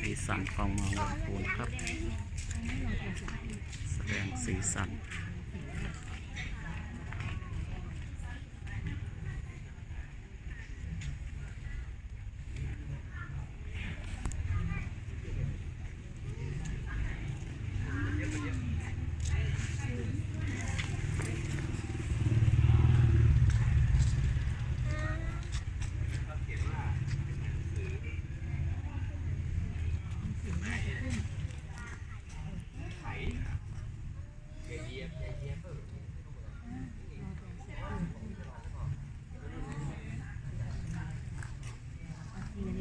สีสันของเมืองลำพูนครับ แสดงสีสัน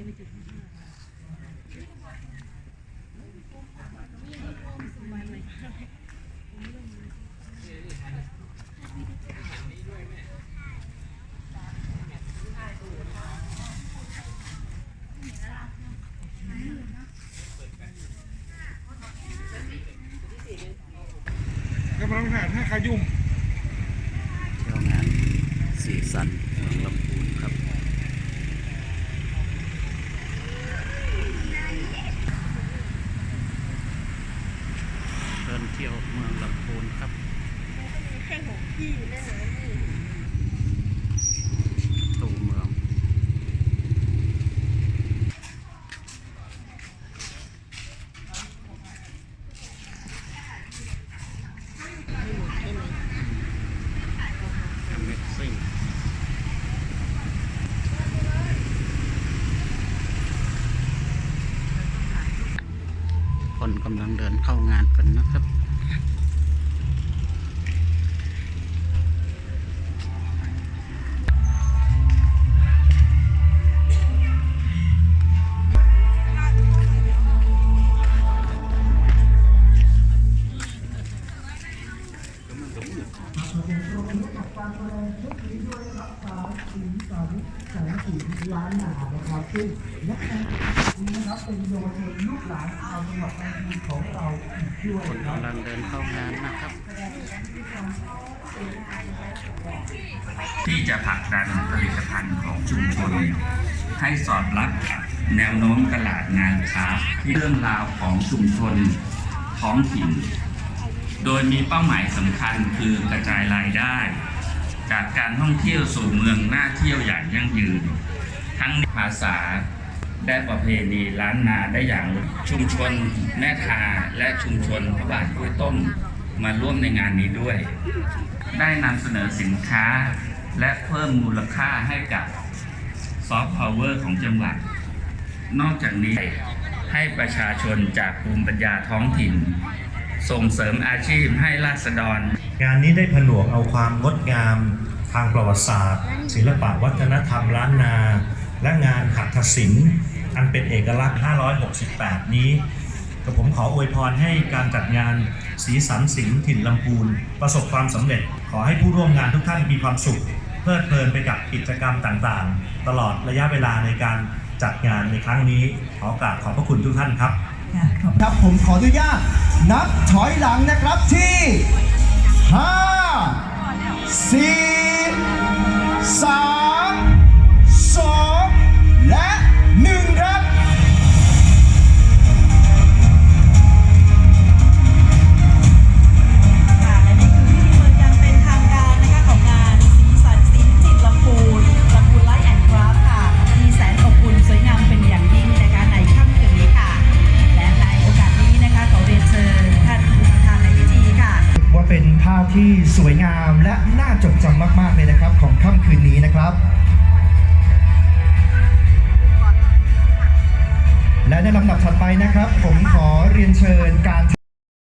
กำลังหาท่าขายุ่มเที่ยวงานสีสันเมืองลำพูนครับ เดินเที่ยวเมืองลำพูนครับแค่หกที่นั่นเหรอนี่ตัวเมืองไม่หมดใช่ไหม Amazing คนกำลังเดินเข้างานกันนะครับ ล้านนานะครับซึ่งนักการนี้นะครับเป็นเยาวชนลูกหลานชาวจังหวัดลำพูนของเราอีกด้วยคนกำลังเดินเข้างานนะครับ ที่จะผลักดันผลิตภัณฑ์ของชุมชน ให้สอดรับแนวโน้มตลาดงานค้าเรื่องราวของชุมชนท้องถิ่น โดยมีเป้าหมายสำคัญคือกระจายรายได้ จากการท่องเที่ยวสู่เมืองน่าเที่ยวอย่างยั่งยืน ทั้งภาษาและประเพณีล้านนาได้อย่างชุมชนแม่ทาและชุมชนพระบาทกล้วยต้มมาร่วมในงานนี้ด้วย ได้นำเสนอสินค้าและเพิ่มมูลค่าให้กับซอฟต์พาวเวอร์ของจังหวัด นอกจากนี้ให้ประชาชนจากภูมิปัญญาท้องถิ่น ส่งเสริมอาชีพให้ราษฎร งานนี้ได้ผนวกเอาความงดงามทางประวัติศาสตร์ ศิลปะวัฒนธรรมล้านนา และงานหัตถศิลป์อันเป็นเอกลักษณ์ 568 นี้กับผมขออวยพรให้การจัดงานสีสันสิงห์ถิ่นลำพูน ประสบความสำเร็จ ขอให้ผู้ร่วมงานทุกท่านมีความสุข เพลิดเพลินไปกับกิจกรรมต่างๆ ตลอดระยะเวลาในการจัดงานในครั้งนี้ ขอกราบขอบพระคุณทุกท่านครับ ครับผมขออนุญาตนับถอยหลังนะครับที่5 4 3าพที่สวยงามและน่าจดจำมาก ๆ เลยนะครับ ของค่ำคืนนี้นะครับ และในลำดับถัดไปนะครับ ผมขอเรียนเชิญการ